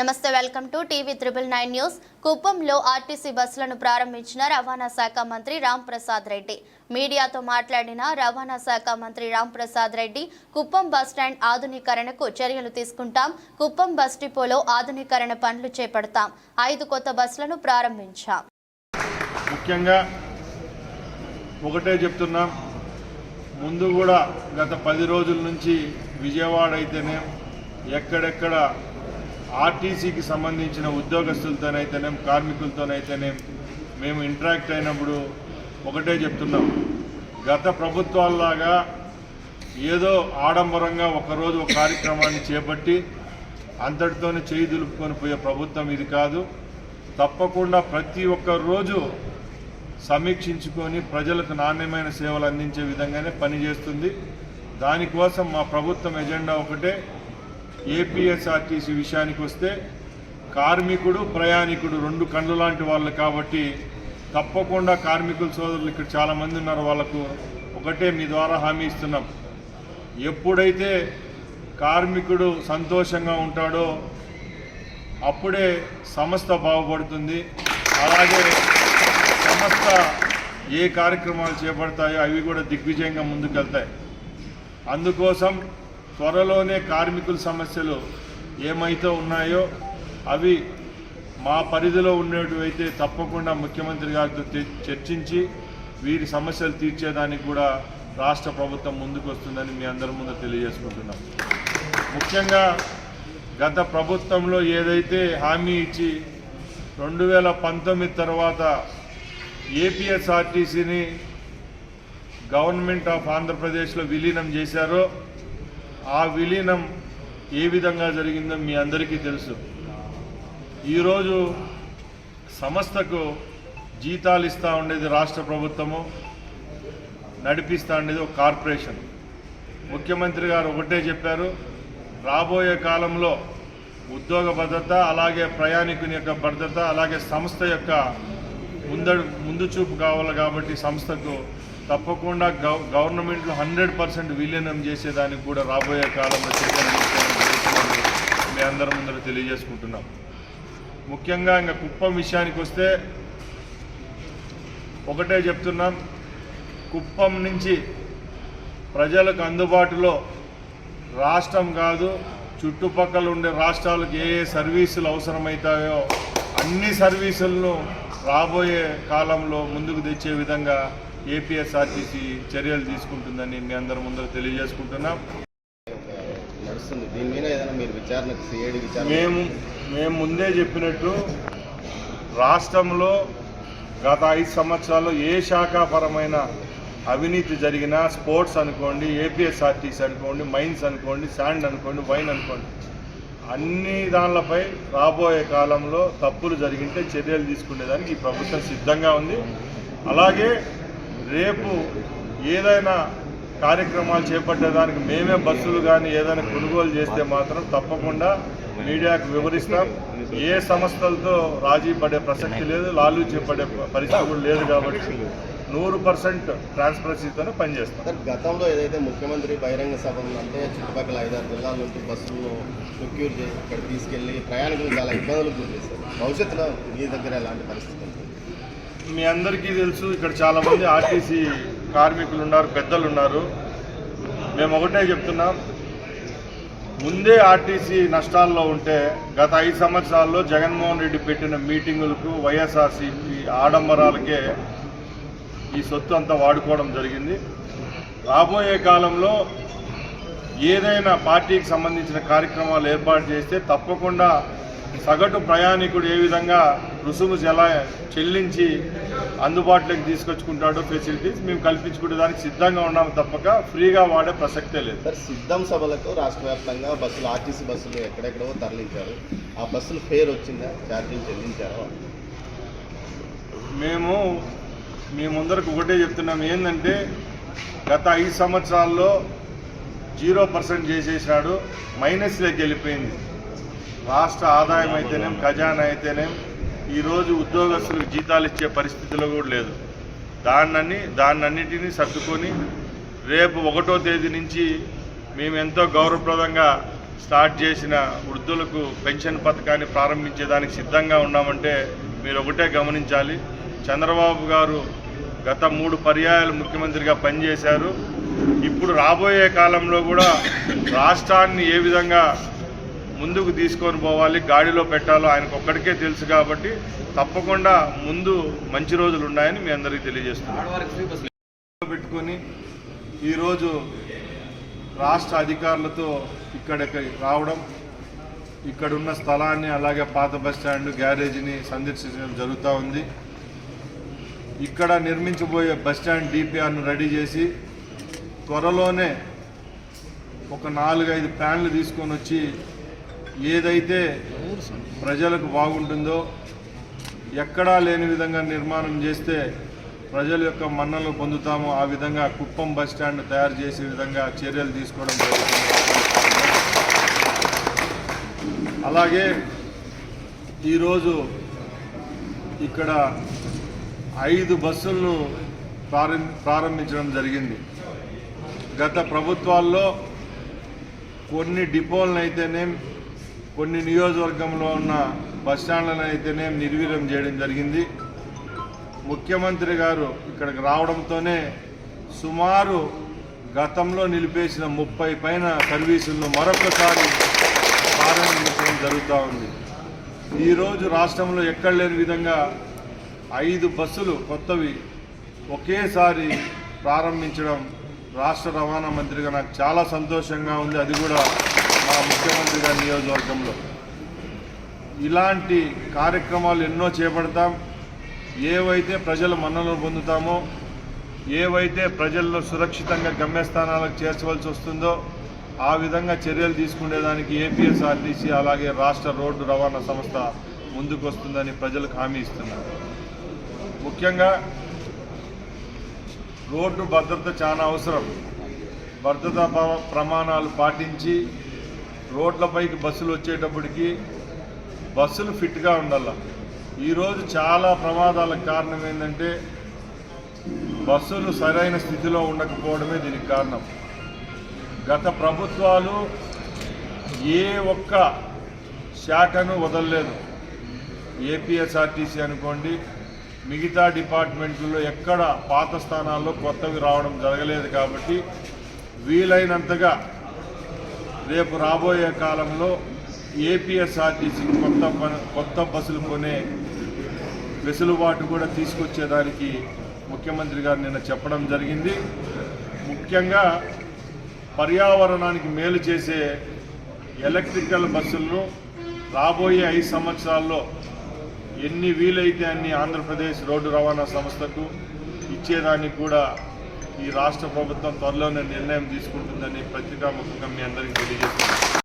నమస్తే welcome to TV triple nine news. కుప్పంలో RTC బస్సులను ప్రారంభించిన రవాణా శాఖ మంత్రి రామ్ ప్రసాద్ రెడ్డి. మీడియాతో మాట్లాడిన రవాణా శాఖ మంత్రి రాంప్రసాద్ రెడ్డి కుప్పం బస్ స్టాండ్ ఆధునీకరణకు చర్యలు తీసుకుంటాం కుప్పం బస్ డిపోలో ఆధునీకరణ పనులు చేపడతాం ఐదు కొత్త బస్సులను ప్రారంభించాం. ముఖ్యంగా ఒకటే చెప్తున్నాం ముందు కూడా గత పది రోజుల నుంచి విజయవాడ అయితేనే ఎక్కడెక్కడ ఆర్టీసీకి సంబంధించిన ఉద్యోగస్తులతోనైతేనేం కార్మికులతోనైతేనేం మేము ఇంటరాక్ట్ అయినప్పుడు ఒకటే చెప్తున్నాం. గత ప్రభుత్వాల్లాగా ఏదో ఆడంబరంగా ఒకరోజు ఒక కార్యక్రమాన్ని చేపట్టి అంతటితోనే చేయి దులుపుకొని పోయే ప్రభుత్వం ఇది కాదు. తప్పకుండా ప్రతి ఒక్క రోజు సమీక్షించుకొని ప్రజలకు నాణ్యమైన సేవలు అందించే విధంగానే పనిచేస్తుంది. దానికోసం మా ప్రభుత్వం ఎజెండా ఒకటే. ఏపీఎస్ఆర్టీసీ విషయానికి వస్తే కార్మికుడు ప్రయాణికుడు రెండు కళ్ళు లాంటి వాళ్ళు కాబట్టి తప్పకుండా కార్మికుల సోదరులు ఇక్కడ చాలామంది ఉన్నారు. వాళ్ళకు ఒకటే మీ ద్వారా హామీ ఇస్తున్నాం. ఎప్పుడైతే కార్మికుడు సంతోషంగా ఉంటాడో అప్పుడే సంస్థ బాగుపడుతుంది. అలాగే సంస్థ ఏ కార్యక్రమాలు చేపడతాయో అవి కూడా దిగ్విజయంగా ముందుకెళ్తాయి. అందుకోసం త్వరలోనే కార్మికుల సమస్యలు ఏమైతే ఉన్నాయో అవి మా పరిధిలో ఉండేటివైతే తప్పకుండా ముఖ్యమంత్రి గారితో చర్చించి వీరి సమస్యలు తీర్చేదానికి కూడా రాష్ట్ర ప్రభుత్వం ముందుకు వస్తుందని మీ అందరి ముందు తెలియజేసుకుంటున్నాం. ముఖ్యంగా గత ప్రభుత్వంలో ఏదైతే హామీ ఇచ్చి రెండు వేల పంతొమ్మిది తర్వాత ఏపీఎస్ఆర్టీసీని గవర్నమెంట్ ఆఫ్ ఆంధ్రప్రదేశ్లో విలీనం చేశారో ఆ విలీనం ఏ విధంగా జరిగిందో మీ అందరికీ తెలుసు. ఈరోజు సంస్థకు జీతాలు ఇస్తూ ఉండేది రాష్ట్ర ప్రభుత్వము నడిపిస్తూ ఉండేది ఒక కార్పొరేషన్. ముఖ్యమంత్రి గారు ఒకటే చెప్పారు రాబోయే కాలంలో ఉద్యోగ భద్రత అలాగే ప్రయాణికుని యొక్క భద్రత అలాగే సంస్థ యొక్క ముంద ముందు చూపు కావాలి కాబట్టి సంస్థకు తప్పకుండా గవ గవర్నమెంట్లో హండ్రెడ్ పర్సెంట్ విలీనం చేసేదానికి కూడా రాబోయే కాలంలో చర్యలు మీ అందరి ముందర తెలియజేసుకుంటున్నాం. ముఖ్యంగా ఇంకా కుప్పం విషయానికి వస్తే ఒకటే చెప్తున్నాం. కుప్పం నుంచి ప్రజలకు అందుబాటులో రాష్ట్రం కాదు చుట్టుపక్కల ఉండే రాష్ట్రాలకు ఏ ఏ సర్వీసులు అవసరమవుతాయో అన్ని సర్వీసులను రాబోయే కాలంలో ముందుకు తెచ్చే విధంగా ఏపీఎస్ఆర్టీసీ చర్యలు తీసుకుంటుందని మీ అందరి ముందర తెలియజేసుకుంటున్నాం. నడుస్తుంది. దీని మీద ఏదైనా మీరు విచారణకు సిఐడి విచారణ మేము మేము ముందే చెప్పినట్టు రాష్ట్రంలో గత ఐదు సంవత్సరాల్లో ఏ శాఖాపరమైన అవినీతి జరిగినా స్పోర్ట్స్ అనుకోండి ఏపీఎస్ఆర్టీసీ అనుకోండి మైన్స్ అనుకోండి శాండ్ అనుకోండి వైన్ అనుకోండి అన్ని దానిలపై రాబోయే కాలంలో తప్పులు జరిగింటే చర్యలు తీసుకునేదానికి ఈ ప్రభుత్వం సిద్ధంగా ఉంది. అలాగే రేపు ఏదైనా కార్యక్రమాలు చేపట్టేదానికి మేమే బస్సులు కానీ ఏదైనా కొనుగోలు చేస్తే మాత్రం తప్పకుండా మీడియాకు వివరిస్తాం. ఏ సంస్థలతో రాజీ పడే ప్రసక్తి లేదు లాలు చేపడే పరిస్థితి కూడా లేదు కాబట్టి నూరు పర్సెంట్ ట్రాన్స్పరెన్సీతోనే పనిచేస్తాం. గతంలో ఏదైతే ముఖ్యమంత్రి బహిరంగ సభలు అంటే చుట్టుపక్కల ఐదారు జిల్లాల నుంచి బస్సులను సెక్యూర్ చేసి ఇక్కడ తీసుకెళ్ళి ప్రయాణికులు చాలా ఇబ్బందులు గురి చేశారు. భవిష్యత్తులో మీ దగ్గర ఎలాంటి పరిస్థితి ఉంటుంది మీ అందరికీ తెలుసు ఇక్కడ చాలామంది ఆర్టీసీ కార్మికులు ఉన్నారు పెద్దలు ఉన్నారు. మేము ఒకటే చెప్తున్నాం ముందే ఆర్టీసీ నష్టాల్లో ఉంటే గత ఐదు సంవత్సరాల్లో జగన్మోహన్ రెడ్డి పెట్టిన మీటింగులకు వైఎస్ఆర్సీపీ ఆడంబరాలకే ఈ సొత్తు అంతా వాడుకోవడం జరిగింది. రాబోయే కాలంలో ఏదైనా పార్టీకి సంబంధించిన కార్యక్రమాలు ఏర్పాటు చేస్తే తప్పకుండా సగటు ప్రయాణికుడు ఏ విధంగా రుసుము ఎలా చెల్లించి అందుబాటులోకి తీసుకొచ్చుకుంటాడో ఫెసిలిటీస్ మేము కల్పించుకునే దానికి సిద్ధంగా ఉన్నాము తప్పక. ఫ్రీగా వాడే ప్రసక్తే లేదు. సార్ సిద్ధం సభలకు రాష్ట్ర వ్యాప్తంగా బస్సులు ఆర్టీసీ బస్సులు ఎక్కడెక్కడో తరలించారు. ఆ బస్సులు ఫేర్ వచ్చిందా? ఛార్జీలు చెల్లించారు? మేము మీ ముందరకు ఒకటే చెప్తున్నాం. ఏంటంటే గత ఐదు సంవత్సరాల్లో జీరో పర్సెంట్ చేసేసాడు. మైనస్లోకి వెళ్ళిపోయింది. రాష్ట్ర ఆదాయం అయితేనేం ఖజానా అయితేనేం ఈరోజు ఉద్యోగస్తులకు జీతాలు ఇచ్చే పరిస్థితిలో కూడా లేదు. దాన్నన్ని దాన్నన్నిటినీ సర్దుకొని రేపు ఒకటో తేదీ నుంచి మేము ఎంతో గౌరవప్రదంగా స్టార్ట్ చేసిన వృద్ధులకు పెన్షన్ పథకాన్ని ప్రారంభించేదానికి సిద్ధంగా ఉన్నామంటే మీరు ఒకటే గమనించాలి. చంద్రబాబు గారు గత మూడు పర్యాయాలు ముఖ్యమంత్రిగా పనిచేశారు. ఇప్పుడు రాబోయే కాలంలో కూడా రాష్ట్రాన్ని ఏ విధంగా ముందుకు తీసుకొని పోవాలి గాడిలో పెట్టాలో ఆయనకు ఒక్కడికే తెలుసు కాబట్టి తప్పకుండా ముందు మంచి రోజులు ఉన్నాయని మీ అందరికీ తెలియజేస్తున్నాను పెట్టుకొని ఈరోజు రాష్ట్ర అధికారులతో ఇక్కడికి రావడం ఇక్కడున్న స్థలాన్ని అలాగే పాత బస్ స్టాండ్ గ్యారేజీని సందర్శించడం జరుగుతూ ఉంది. ఇక్కడ నిర్మించబోయే బస్ స్టాండ్ డిపిఆర్ను రెడీ చేసి త్వరలోనే ఒక నాలుగైదు ప్లాన్లు తీసుకొని వచ్చి ఏదైతే ప్రజలకు బాగుంటుందో ఎక్కడా లేని విధంగా నిర్మాణం చేస్తే ప్రజల యొక్క మన్నలు పొందుతామో ఆ విధంగా కుప్పం బస్ స్టాండ్ తయారు చేసే విధంగా చర్యలు తీసుకోవడం జరుగుతుంది. అలాగే ఈరోజు ఇక్కడ ఐదు బస్సులను ప్రారం- ప్రారంభించడం జరిగింది. గత ప్రభుత్వాల్లో కొన్ని డిపోలను అయితేనేం కొన్ని నియోజకవర్గంలో ఉన్న బస్ స్టాండ్లను నిర్వీర్యం చేయడం జరిగింది. ముఖ్యమంత్రి గారు ఇక్కడికి రావడంతోనే సుమారు గతంలో నిలిపేసిన ముప్పై పైన సర్వీసులను మరొకసారి ప్రారంభించడం జరుగుతూ ఉంది. ఈరోజు రాష్ట్రంలో ఎక్కడ లేని విధంగా ఐదు బస్సులు కొత్తవి ఒకేసారి ప్రారంభించడం రాష్ట్ర రవాణా మంత్రిగా నాకు చాలా సంతోషంగా ఉంది. అది కూడా మా ముఖ్యమంత్రి గారి నియోజకవర్గంలో. ఇలాంటి కార్యక్రమాలు ఎన్నో చేపడతాం. ఏవైతే ప్రజల మన్ననలు పొందుతామో ఏవైతే ప్రజల్లో సురక్షితంగా గమ్యస్థానాలకు చేర్చవలసి వస్తుందో ఆ విధంగా చర్యలు తీసుకునేదానికి ఏపీఎస్ఆర్టీసీ అలాగే రాష్ట్ర రోడ్డు రవాణా సంస్థ ముందుకు వస్తుందని ప్రజలకు హామీ ఇస్తున్నారు ముఖ్యంగా రోడ్డు భద్రత చాలా అవసరం. భద్రతా ప్రమాణాలు పాటించి రోడ్లపైకి బస్సులు వచ్చేటప్పటికి బస్సులు ఫిట్గా ఉండాల. ఈరోజు చాలా ప్రమాదాలకు కారణం ఏంటంటే బస్సులు సరైన స్థితిలో ఉండకపోవడమే దీనికి కారణం. గత ప్రభుత్వాలు ఏ ఒక్క శాఖను వదలలేదు. ఏపీఎస్ఆర్టీసీ అనుకోండి మిగతా డిపార్ట్మెంట్లలో ఎక్కడ పాత స్థానాల్లో కొత్తవి రావడం జరగలేదు కాబట్టి వీలైనంతగా రేపు రాబోయే కాలంలో ఏపీఎస్ఆర్టీసీ కొత్త కొత్త బస్సులు కొనే వెసులుబాటు కూడా తీసుకొచ్చేదానికి ముఖ్యమంత్రి గారు నిన్న చెప్పడం జరిగింది. ముఖ్యంగా పర్యావరణానికి మేలు చేసే ఎలక్ట్రికల్ బస్సులను రాబోయే ఐదు సంవత్సరాల్లో ఎన్ని వీలైతే అన్ని ఆంధ్రప్రదేశ్ రోడ్డు రవాణా సంస్థకు ఇచ్చేదానికి కూడా ఈ రాష్ట్ర ప్రభుత్వం త్వరలోనే నిర్ణయం తీసుకుంటుందని పత్రికాముఖంగా మీ అందరికీ తెలియజేస్తున్నాను.